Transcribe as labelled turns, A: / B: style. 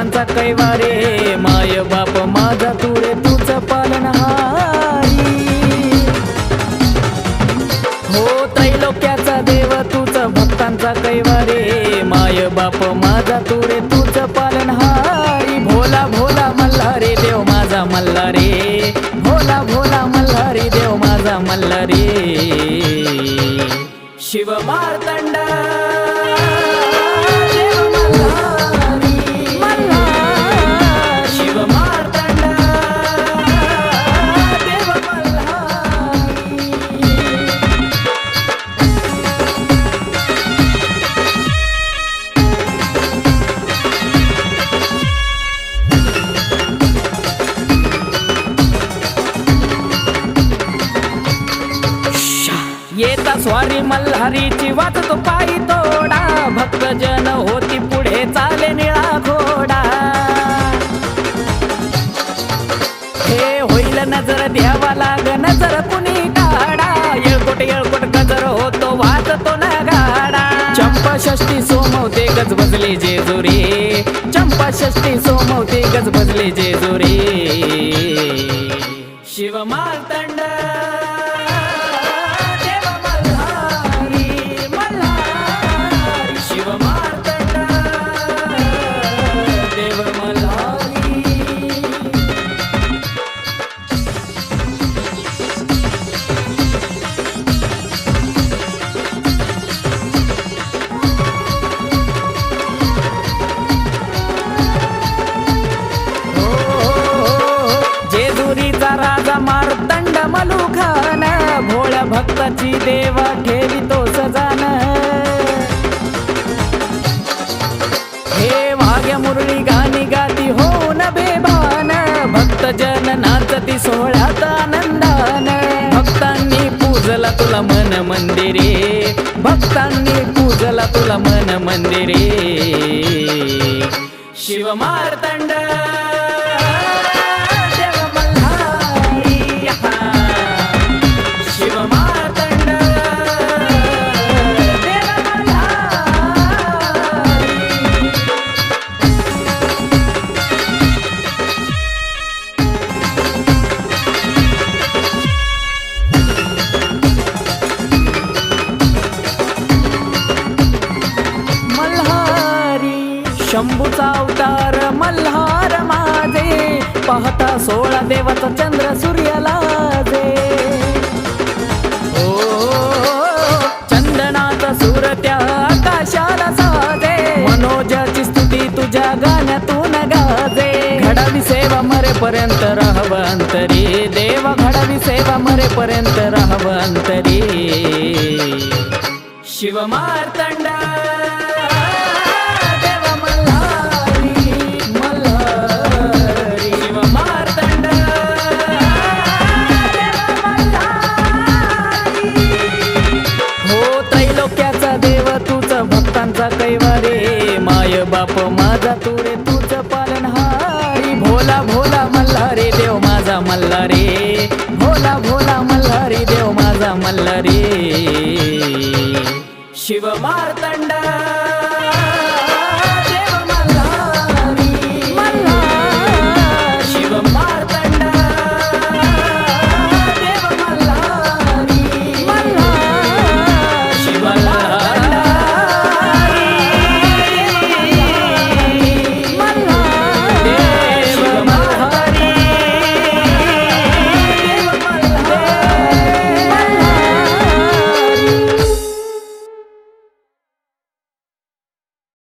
A: संतांचा कैवारे माय बाप माझा तुरे रे पालन हारी. हो तैलोक्याचा देव तुझ भक्तांचा कैवारे माय बाप माझा तुरे रे पालन हारी. भोला भोला मल्हारे देव माझा मल्हारे. येता स्वारी मल्हारीची वाचतो पायी तोडा. भक्तजन होती पुढे चाले निळा घोडा. हे होईल नजर द्यावा लाग नजर कुणी काढा. येळकोट येळकोट गजर होतो वाचतो ना गाडा चंपा षष्टी सोमवते गज भजले जेजुरी. चंपा षष्टी सोमवते गज भजले जेजुरी शिव भोळ्या देवा ठेवी तो सजान. हे भाग्य मुरळी गाणी गाती हो न बेभान भक्त जन नाचती सोहळ्यात आनंदान. भक्तांनी पूजला तुला मन मंदिरे. भक्तांनी पूजला तुला मन मंदिरे. शिव पाहता सोळा देवाचा चंद्र सूर्याला दे ओ चंदनाचा सूर त्या आकाशाला साजे. मनोजाची स्तुती तुझ्या गाण्यातून गाजे. घडावी सेवा मरेपर्यंत राहव अंतरी. देवा घडावी सेवा मरेपर्यंत राहव अंतरी. शिवमार्ता माझा कैवारे माय बाप माझा तू रे तुझ पालनहारी भोला भोला मल्हारी देव माझा मल्हारी. भोला भोला मल्हारी देव माझा मल्हारी. शिव मार्तंडा